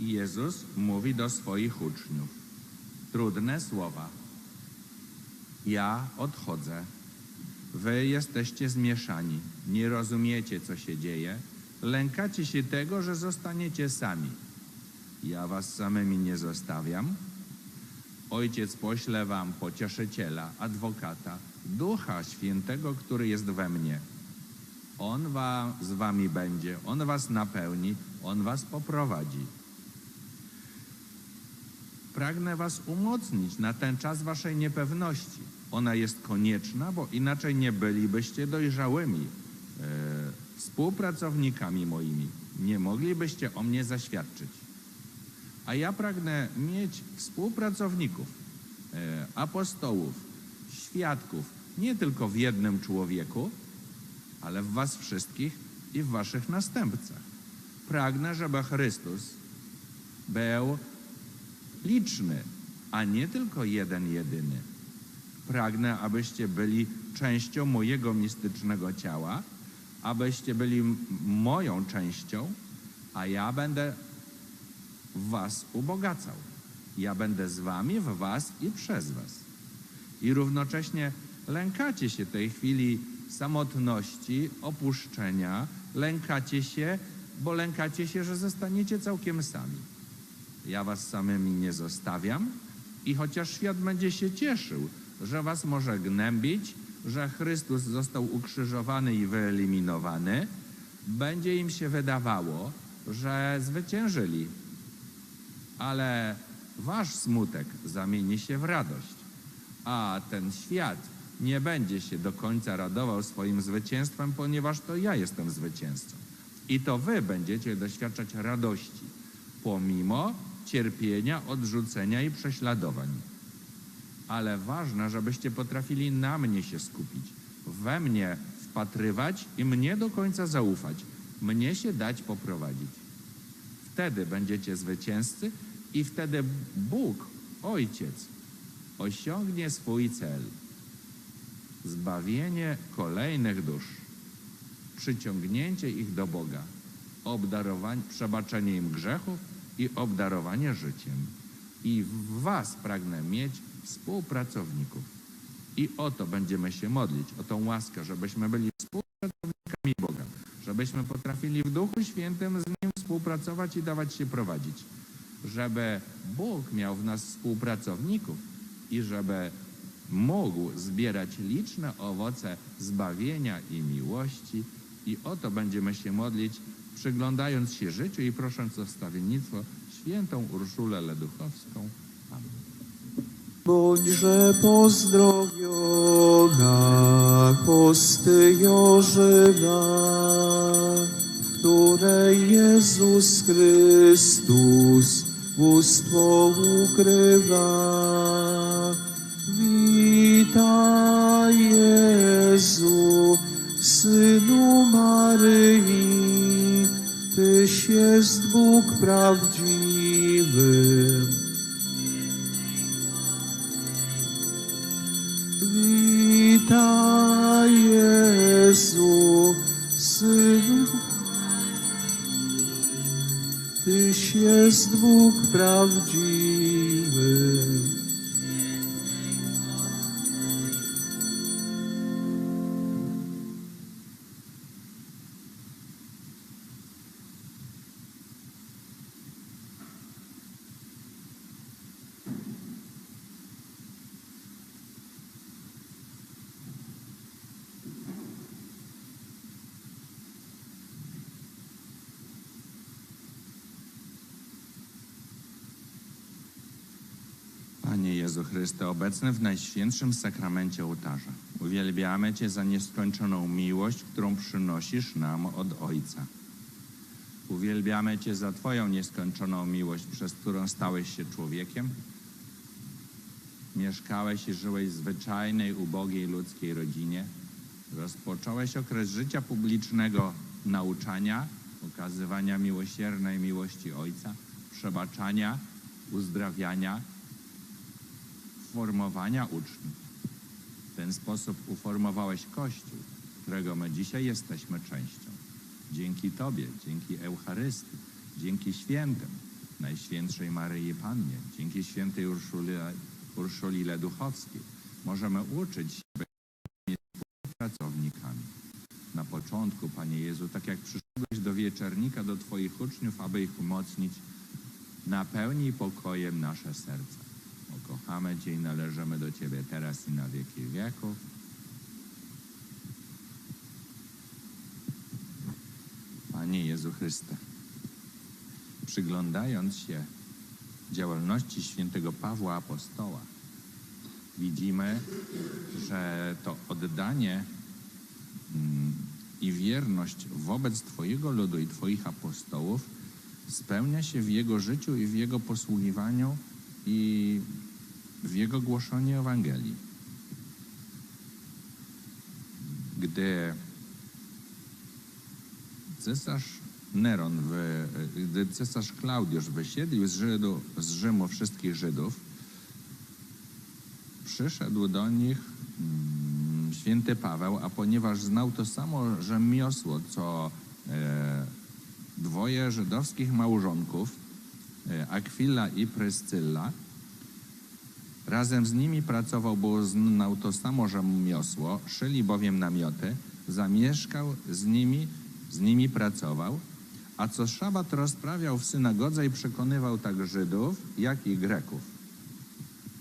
Jezus mówi do swoich uczniów. Trudne słowa. Ja odchodzę. Wy jesteście zmieszani. Nie rozumiecie, co się dzieje. Lękacie się tego, że zostaniecie sami. Ja was samymi nie zostawiam. Ojciec pośle wam pocieszyciela, adwokata, Ducha Świętego, który jest we mnie. On wa, z wami będzie, on was napełni, on was poprowadzi. Pragnę was umocnić na ten czas waszej niepewności. Ona jest konieczna, bo inaczej nie bylibyście dojrzałymi e, współpracownikami moimi. Nie moglibyście o mnie zaświadczyć. A ja pragnę mieć współpracowników, e, apostołów, świadków, nie tylko w jednym człowieku, ale w was wszystkich i w waszych następcach. Pragnę, żeby Chrystus był liczny, a nie tylko jeden jedyny. Pragnę, abyście byli częścią mojego mistycznego ciała, abyście byli moją częścią, a ja będę was ubogacał. Ja będę z wami, w was i przez was. I równocześnie lękacie się tej chwili samotności, opuszczenia, lękacie się, bo lękacie się, że zostaniecie całkiem sami. Ja was samymi nie zostawiam i chociaż świat będzie się cieszył, że was może gnębić, że Chrystus został ukrzyżowany i wyeliminowany, będzie im się wydawało, że zwyciężyli, ale wasz smutek zamieni się w radość, a ten świat nie będzie się do końca radował swoim zwycięstwem, ponieważ to ja jestem zwycięzcą. I to wy będziecie doświadczać radości, pomimo cierpienia, odrzucenia i prześladowań. Ale ważne, żebyście potrafili na mnie się skupić, we mnie wpatrywać i mnie do końca zaufać, mnie się dać poprowadzić. Wtedy będziecie zwycięzcy i wtedy Bóg, Ojciec, osiągnie swój cel. Zbawienie kolejnych dusz, przyciągnięcie ich do Boga, obdarowanie, przebaczenie im grzechów i obdarowanie życiem. I w Was pragnę mieć współpracowników. I o to będziemy się modlić, o tą łaskę, żebyśmy byli współpracownikami Boga, żebyśmy potrafili w Duchu Świętym z Nim współpracować i dawać się prowadzić, żeby Bóg miał w nas współpracowników i żeby mógł zbierać liczne owoce zbawienia i miłości. I o to będziemy się modlić, przyglądając się życiu i prosząc o wstawiennictwo świętą Urszulę Leduchowską. Amen. Bądźże pozdrowiona, hostyo żywa, w której Jezus Chrystus bóstwo ukrywa. Witaj Jezu, Synu Maryi, Tyś jest Bóg prawdziwy. Witaj Jezu, Synu. Tyś jest Bóg prawdziwy. Jezu Chryste, obecny w Najświętszym Sakramencie ołtarza, uwielbiamy Cię za nieskończoną miłość, którą przynosisz nam od Ojca. Uwielbiamy Cię za Twoją nieskończoną miłość, przez którą stałeś się człowiekiem, mieszkałeś i żyłeś w zwyczajnej, ubogiej ludzkiej rodzinie, rozpocząłeś okres życia publicznego nauczania, okazywania miłosiernej miłości Ojca, przebaczania, uzdrawiania, formowania uczniów. W ten sposób uformowałeś Kościół, którego my dzisiaj jesteśmy częścią. Dzięki Tobie, dzięki Eucharystii, dzięki świętym Najświętszej Maryi Pannie, dzięki świętej Urszuli, Urszuli Leduchowskiej, możemy uczyć się pracownikami. Na początku, Panie Jezu, tak jak przyszedłeś do wieczernika, do Twoich uczniów, aby ich umocnić, napełnij pokojem nasze serca. Kochamy Cię i należymy do Ciebie teraz i na wieki wieków. Panie Jezu Chryste, przyglądając się działalności świętego Pawła Apostoła, widzimy, że to oddanie mm, i wierność wobec Twojego ludu i Twoich apostołów spełnia się w Jego życiu i w Jego posługiwaniu i w Jego głoszeniu Ewangelii. Gdy cesarz Neron, gdy cesarz Klaudiusz wysiedlił z, Żydu, z Rzymu wszystkich Żydów, przyszedł do nich mm, święty Paweł, a ponieważ znał to samo rzemiosło, co e, dwoje żydowskich małżonków, Akwila i Pryscylla, razem z nimi pracował, bo znał to samo rzemiosło, szyli bowiem namioty, zamieszkał z nimi, z nimi pracował, a co szabat rozprawiał w synagodze i przekonywał tak Żydów, jak i Greków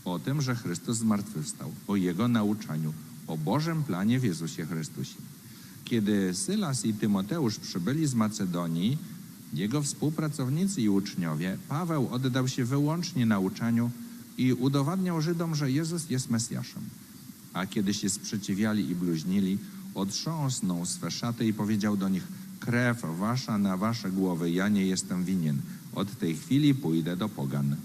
o tym, że Chrystus zmartwychwstał, o Jego nauczaniu, o Bożym planie w Jezusie Chrystusie. Kiedy Sylas i Tymoteusz przybyli z Macedonii, jego współpracownicy i uczniowie, Paweł oddał się wyłącznie nauczaniu i udowadniał Żydom, że Jezus jest Mesjaszem. A kiedy się sprzeciwiali i bluźnili, otrząsnął swe szaty i powiedział do nich, krew wasza na wasze głowy, ja nie jestem winien. Od tej chwili pójdę do pogan.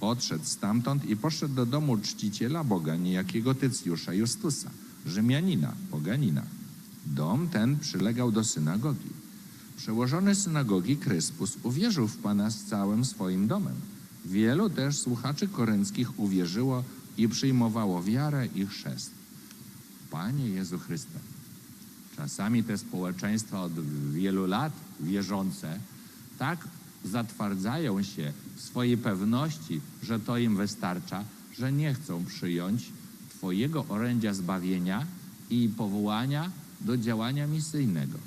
Odszedł stamtąd i poszedł do domu czciciela Boga, niejakiego Tycjusza Justusa, Rzymianina, poganina. Dom ten przylegał do synagogi. Przełożony synagogi Kryspus uwierzył w Pana z całym swoim domem. Wielu też słuchaczy korynckich uwierzyło i przyjmowało wiarę i chrzest. Panie Jezu Chryste, czasami te społeczeństwa od wielu lat wierzące tak zatwardzają się w swojej pewności, że to im wystarcza, że nie chcą przyjąć Twojego orędzia zbawienia i powołania do działania misyjnego.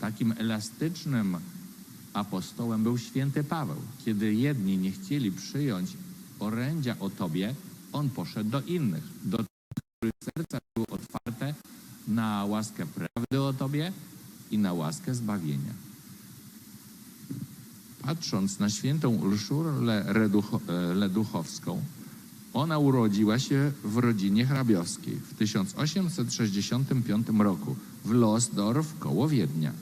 Takim elastycznym apostołem był święty Paweł. Kiedy jedni nie chcieli przyjąć orędzia o Tobie, on poszedł do innych, do tych, których serca były otwarte na łaskę prawdy o Tobie i na łaskę zbawienia. Patrząc na świętą Urszulę e, Leduchowską, ona urodziła się w rodzinie hrabiowskiej w 1865 roku w Losdorf koło Wiednia.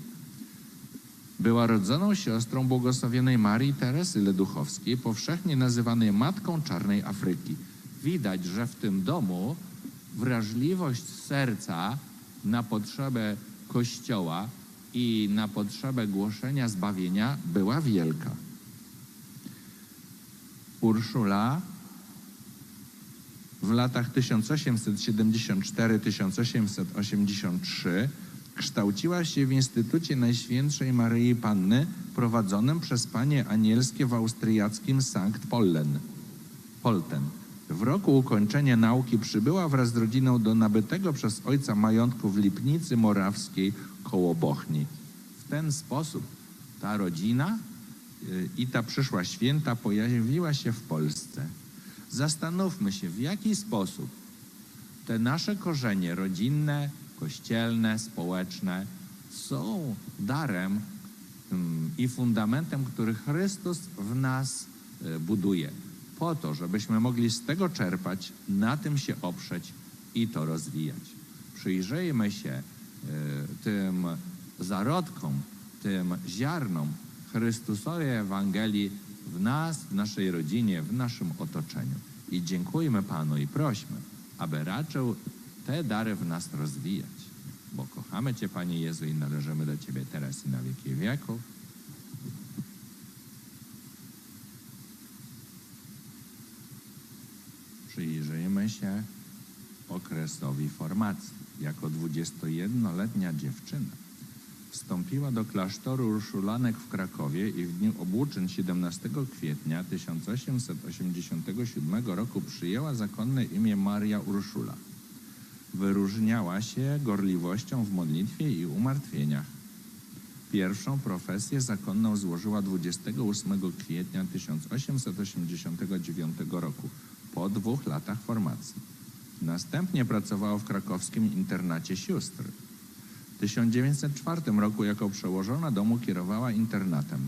Była rodzoną siostrą błogosławionej Marii Teresy Leduchowskiej, powszechnie nazywanej Matką Czarnej Afryki. Widać, że w tym domu wrażliwość serca na potrzebę Kościoła i na potrzebę głoszenia zbawienia była wielka. Urszula w latach 1874-1883 kształciła się w Instytucie Najświętszej Maryi Panny prowadzonym przez panie anielskie w austriackim Sankt Pollen. Polten. W roku ukończenia nauki przybyła wraz z rodziną do nabytego przez ojca majątku w Lipnicy Morawskiej koło Bochni. W ten sposób ta rodzina y, i ta przyszła święta pojawiła się w Polsce. Zastanówmy się, w jaki sposób te nasze korzenie rodzinne, kościelne, społeczne są darem mm, i fundamentem, który Chrystus w nas y, buduje, po to, żebyśmy mogli z tego czerpać, na tym się oprzeć i to rozwijać. Przyjrzyjmy się y, tym zarodkom, tym ziarnom Chrystusowej Ewangelii w nas, w naszej rodzinie, w naszym otoczeniu. I dziękujmy Panu i prośmy, aby raczył te dary w nas rozwijać. Bo kochamy Cię, Panie Jezu, i należymy do Ciebie teraz i na wieki wieków. Przyjrzyjmy się okresowi formacji. Jako 21-letnia dziewczyna Wstąpiła do klasztoru Urszulanek w Krakowie i w dniu obłóczyn 17 kwietnia 1887 roku przyjęła zakonne imię Maria Urszula. Wyróżniała się gorliwością w modlitwie i umartwieniach. Pierwszą profesję zakonną złożyła 28 kwietnia 1889 roku, po dwóch latach formacji. Następnie pracowała w krakowskim internacie sióstr. W 1904 roku jako przełożona domu kierowała internatem.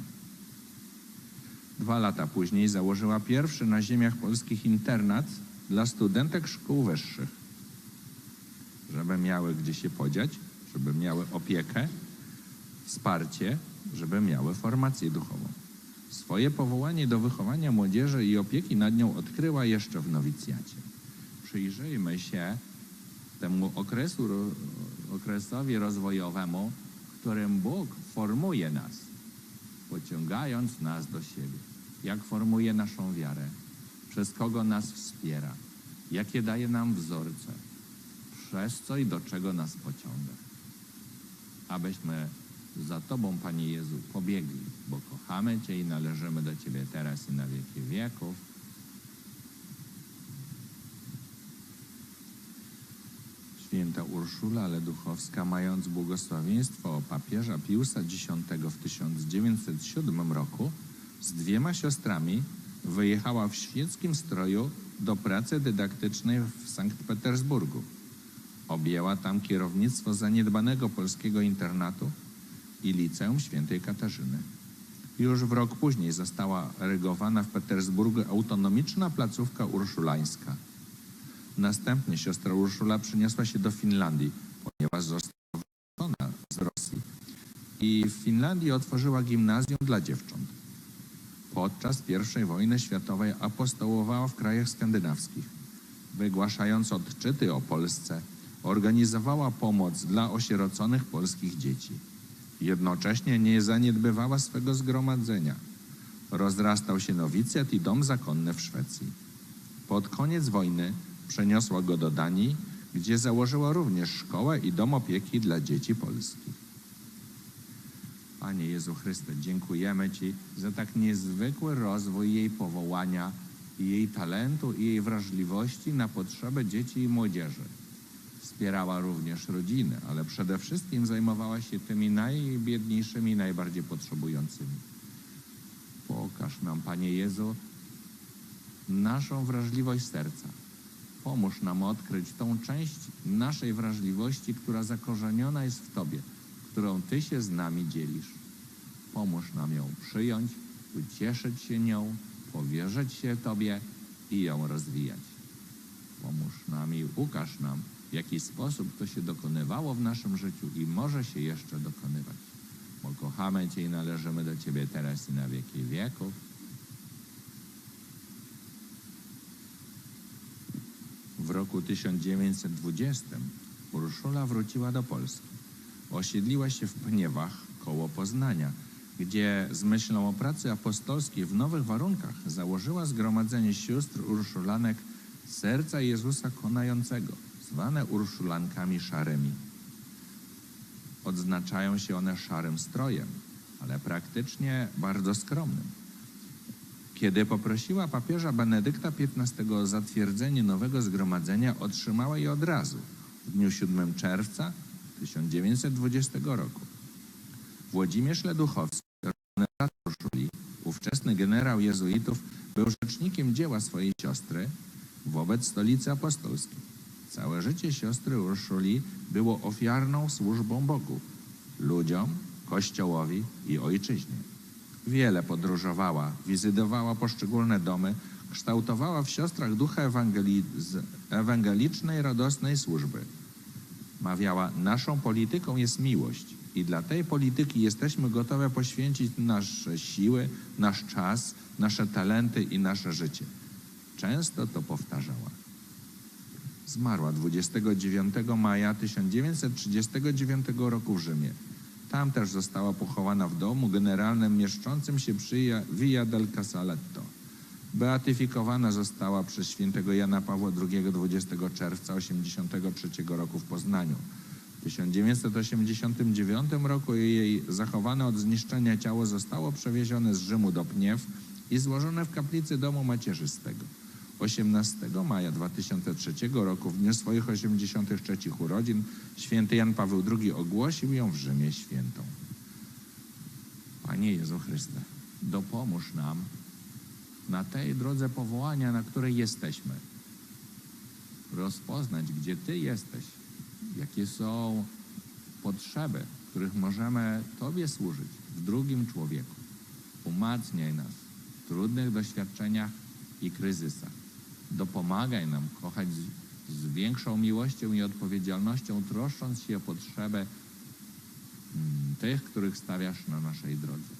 Dwa lata później założyła pierwszy na ziemiach polskich internat dla studentek szkół wyższych, żeby miały gdzie się podziać, żeby miały opiekę, wsparcie, żeby miały formację duchową. Swoje powołanie do wychowania młodzieży i opieki nad nią odkryła jeszcze w nowicjacie. Przyjrzyjmy się temu okresu, okresowi rozwojowemu, w którym Bóg formuje nas, pociągając nas do siebie. Jak formuje naszą wiarę, przez kogo nas wspiera, jakie daje nam wzorce, przez co i do czego nas pociąga. Abyśmy za Tobą, Panie Jezu, pobiegli, bo kochamy Cię i należymy do Ciebie teraz i na wieki wieków. Święta Urszula Leduchowska, mając błogosławieństwo papieża Piusa X w 1907 roku, z dwiema siostrami wyjechała w świeckim stroju do pracy dydaktycznej w Sankt Petersburgu. Objęła tam kierownictwo zaniedbanego polskiego internatu i liceum świętej Katarzyny. Już w rok później została erygowana w Petersburgu autonomiczna placówka urszulańska. Następnie siostra Urszula przeniosła się do Finlandii, ponieważ została wyrzucona z Rosji. I w Finlandii otworzyła gimnazjum dla dziewcząt. Podczas I wojny światowej apostołowała w krajach skandynawskich, wygłaszając odczyty o Polsce, organizowała pomoc dla osieroconych polskich dzieci. Jednocześnie nie zaniedbywała swego zgromadzenia. Rozrastał się nowicjat i dom zakonny w Szwecji. Pod koniec wojny przeniosła go do Danii, gdzie założyła również szkołę i dom opieki dla dzieci polskich. Panie Jezu Chryste, dziękujemy Ci za tak niezwykły rozwój jej powołania, jej talentu i jej wrażliwości na potrzeby dzieci i młodzieży. Wspierała również rodziny, ale przede wszystkim zajmowała się tymi najbiedniejszymi, najbardziej potrzebującymi. Pokaż nam, Panie Jezu, naszą wrażliwość serca. Pomóż nam odkryć tą część naszej wrażliwości, która zakorzeniona jest w Tobie, którą Ty się z nami dzielisz. Pomóż nam ją przyjąć, ucieszyć się nią, powierzyć się Tobie i ją rozwijać. I ukaż nam, w jaki sposób to się dokonywało w naszym życiu i może się jeszcze dokonywać. Bo kochamy Cię i należymy do Ciebie teraz i na wieki wieków. W roku 1920 Urszula wróciła do Polski. Osiedliła się w Pniewach koło Poznania, gdzie z myślą o pracy apostolskiej w nowych warunkach założyła zgromadzenie sióstr urszulanek Serca Jezusa Konającego, zwane urszulankami szarymi. Odznaczają się one szarym strojem, ale praktycznie bardzo skromnym. Kiedy poprosiła papieża Benedykta XV o zatwierdzenie nowego zgromadzenia, otrzymała je od razu, w dniu 7 czerwca 1920 roku. Włodzimierz Leduchowski, Urszuli, ówczesny generał jezuitów, był rzecznikiem dzieła swojej siostry wobec stolicy apostolskiej. Całe życie siostry Urszuli było ofiarną służbą Bogu, ludziom, Kościołowi i ojczyźnie. Wiele podróżowała, wizytowała poszczególne domy, kształtowała w siostrach ducha ewangeli- ewangelicznej, radosnej służby. Mawiała, naszą polityką jest miłość i dla tej polityki jesteśmy gotowe poświęcić nasze siły, nasz czas, nasze talenty i nasze życie. Często to powtarzała. Zmarła 29 maja 1939 roku w Rzymie. Tam też została pochowana w domu generalnym mieszczącym się przy Via del Casaletto. Beatyfikowana została przez świętego Jana Pawła II 20 czerwca 1983 roku w Poznaniu. W 1989 roku jej zachowane od zniszczenia ciało zostało przewiezione z Rzymu do Pniew i złożone w kaplicy domu macierzystego. 18 maja 2003 roku, w dniu swoich 83 urodzin, święty Jan Paweł II ogłosił ją w Rzymie świętą. Panie Jezu Chryste, dopomóż nam na tej drodze powołania, na której jesteśmy. Rozpoznać, gdzie Ty jesteś, jakie są potrzeby, których możemy Tobie służyć w drugim człowieku. Umacniaj nas w trudnych doświadczeniach i kryzysach. Dopomagaj nam kochać z, z większą miłością i odpowiedzialnością, troszcząc się o potrzeby mm, tych, których stawiasz na naszej drodze.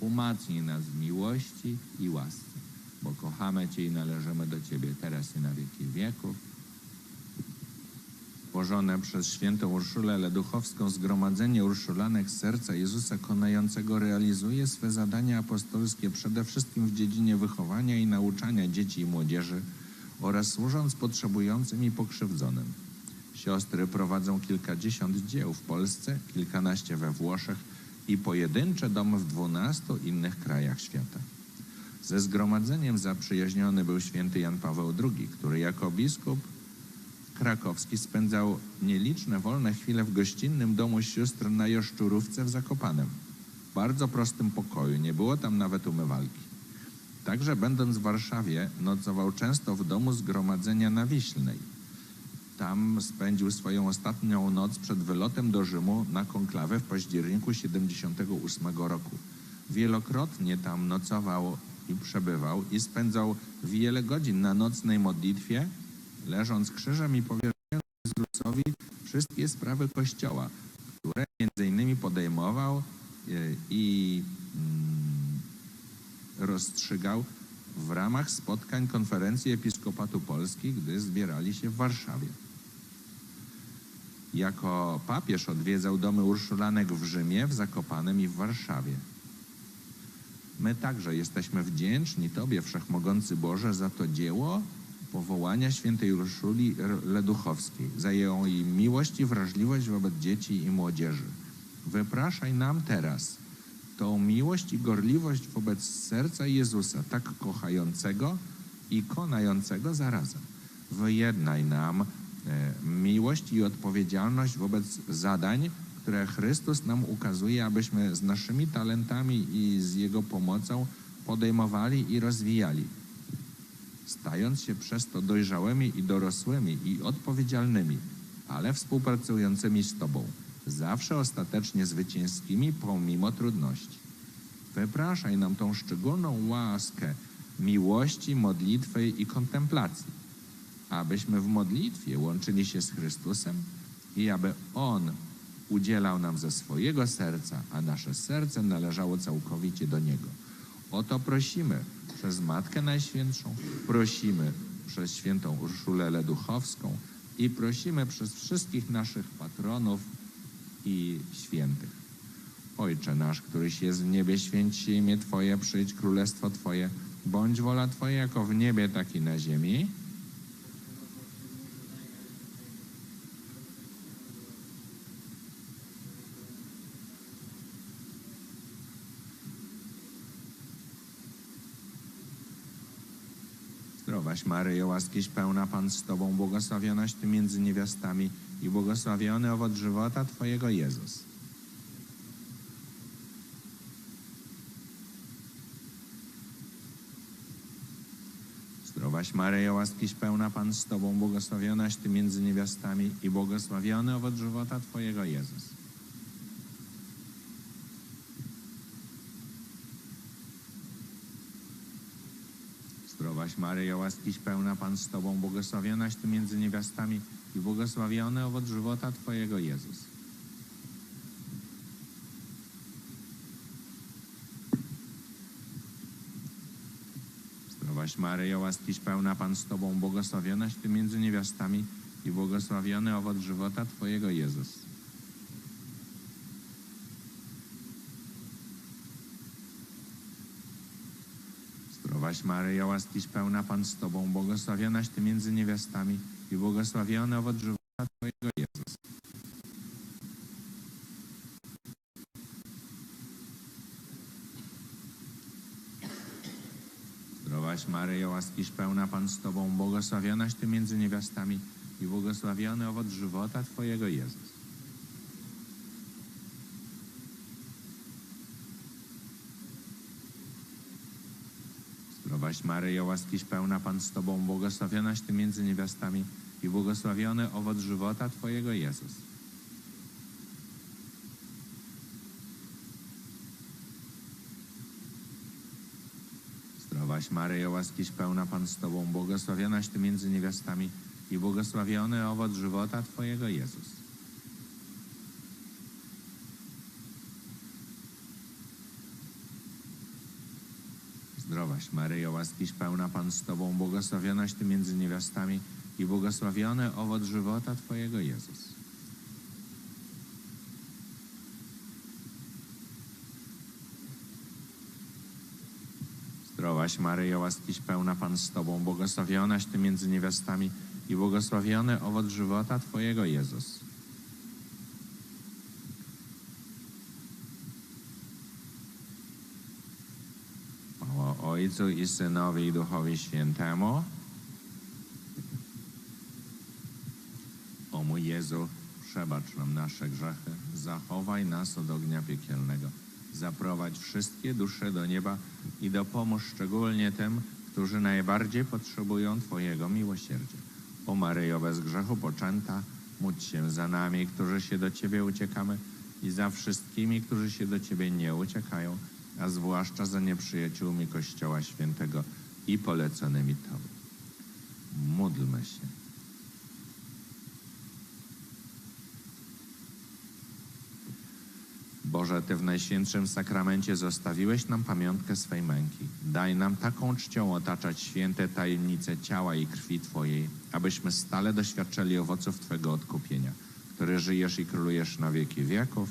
Umacnij nas w miłości i łasce, bo kochamy Cię i należymy do Ciebie teraz i na wieki wieków. Tworzone przez świętą Urszulę Leduchowską Zgromadzenie Urszulanek Serca Jezusa Konającego realizuje swe zadania apostolskie przede wszystkim w dziedzinie wychowania i nauczania dzieci i młodzieży oraz służąc potrzebującym i pokrzywdzonym. Siostry prowadzą kilkadziesiąt dzieł w Polsce, kilkanaście we Włoszech i pojedyncze domy w dwunastu innych krajach świata. Ze zgromadzeniem zaprzyjaźniony był święty Jan Paweł II, który jako biskup krakowski spędzał nieliczne wolne chwile w gościnnym domu sióstr na Joszczurówce w Zakopanem. W bardzo prostym pokoju, nie było tam nawet umywalki. Także będąc w Warszawie, nocował często w domu zgromadzenia na Wiślnej. Tam spędził swoją ostatnią noc przed wylotem do Rzymu na konklawę w październiku 78 roku. Wielokrotnie tam nocował i przebywał i spędzał wiele godzin na nocnej modlitwie, leżąc krzyżem i powierzając Jezusowi wszystkie sprawy Kościoła, które między innymi podejmował e, i mm, rozstrzygał w ramach spotkań Konferencji Episkopatu Polski, gdy zbierali się w Warszawie. Jako papież odwiedzał domy Urszulanek w Rzymie, w Zakopanem i w Warszawie. My także jesteśmy wdzięczni Tobie, Wszechmogący Boże, za to dzieło powołania świętej Urszuli Leduchowskiej, za jej miłość i wrażliwość wobec dzieci i młodzieży. Wypraszaj nam teraz tą miłość i gorliwość wobec serca Jezusa, tak kochającego i konającego zarazem. Wyjednaj nam e, miłość i odpowiedzialność wobec zadań, które Chrystus nam ukazuje, abyśmy z naszymi talentami i z Jego pomocą podejmowali i rozwijali, stając się przez to dojrzałymi i dorosłymi i odpowiedzialnymi, ale współpracującymi z Tobą, zawsze ostatecznie zwycięskimi pomimo trudności. Wypraszaj nam tą szczególną łaskę miłości, modlitwy i kontemplacji, abyśmy w modlitwie łączyli się z Chrystusem i aby On udzielał nam ze swojego serca, a nasze serce należało całkowicie do Niego. O to prosimy przez Matkę Najświętszą, prosimy przez świętą Urszulę Leduchowską i prosimy przez wszystkich naszych patronów i świętych. Ojcze nasz, któryś jest w niebie, święć się imię Twoje, przyjdź królestwo Twoje, bądź wola Twoja jako w niebie, tak i na ziemi. Zdrowaś Maryjo, łaskiś pełna Pan z Tobą, błogosławionaś Ty między niewiastami i błogosławiony owoc żywota Twojego Jezus. Zdrowaś Maryjo, łaskiś pełna Pan z Tobą, błogosławionaś Ty między niewiastami i błogosławiony owoc żywota Twojego Jezus. Zdrowaś Maryjo, łaskiś pełna Pan z Tobą, błogosławionaś Ty między niewiastami i błogosławiony owoc żywota Twojego Jezus. Zdrowaś Maryjo, łaskiś pełna Pan z Tobą, błogosławionaś Ty między niewiastami i błogosławiony owoc żywota Twojego Jezus. Zdrowaś Maryjo, łaskiś pełna Pan z Tobą, błogosławionaś Ty między niewiastami i błogosławiony owoc żywota Twojego Jezus. Zdrowaś Maryjo, łaskiś pełna Pan z Tobą, błogosławionaś Ty między niewiastami i błogosławiony owoc żywota Twojego Jezus. Zdrowaś Maryjo, łaskiś pełna Pan z Tobą, błogosławionaś Ty między niewiastami i błogosławiony owoc żywota Twojego Jezus. Zdrowaś Maryjo, łaskiś pełna Pan z Tobą, błogosławionaś Ty między niewiastami i błogosławiony owoc żywota Twojego Jezus. Zdrowaś Maryjo, łaskiś pełna Pan z Tobą, błogosławionaś Ty między niewiastami i błogosławiony owoc żywota Twojego Jezus. Zdrowaś Maryjo, łaskiś pełna Pan z Tobą, błogosławionaś Ty między niewiastami i błogosławiony owoc żywota Twojego Jezus. Ojcu i Synowi i Duchowi Świętemu. O mój Jezu, przebacz nam nasze grzechy, zachowaj nas od ognia piekielnego, zaprowadź wszystkie dusze do nieba i dopomóż szczególnie tym, którzy najbardziej potrzebują Twojego miłosierdzia. O Maryjo, bez grzechu poczęta, módl się za nami, którzy się do Ciebie uciekamy i za wszystkimi, którzy się do Ciebie nie uciekają, a zwłaszcza za nieprzyjaciółmi Kościoła Świętego i poleconymi Tobie. Módlmy się. Boże, Ty w Najświętszym Sakramencie zostawiłeś nam pamiątkę swej męki. Daj nam taką czcią otaczać święte tajemnice ciała i krwi Twojej, abyśmy stale doświadczali owoców Twego odkupienia, który żyjesz i królujesz na wieki wieków.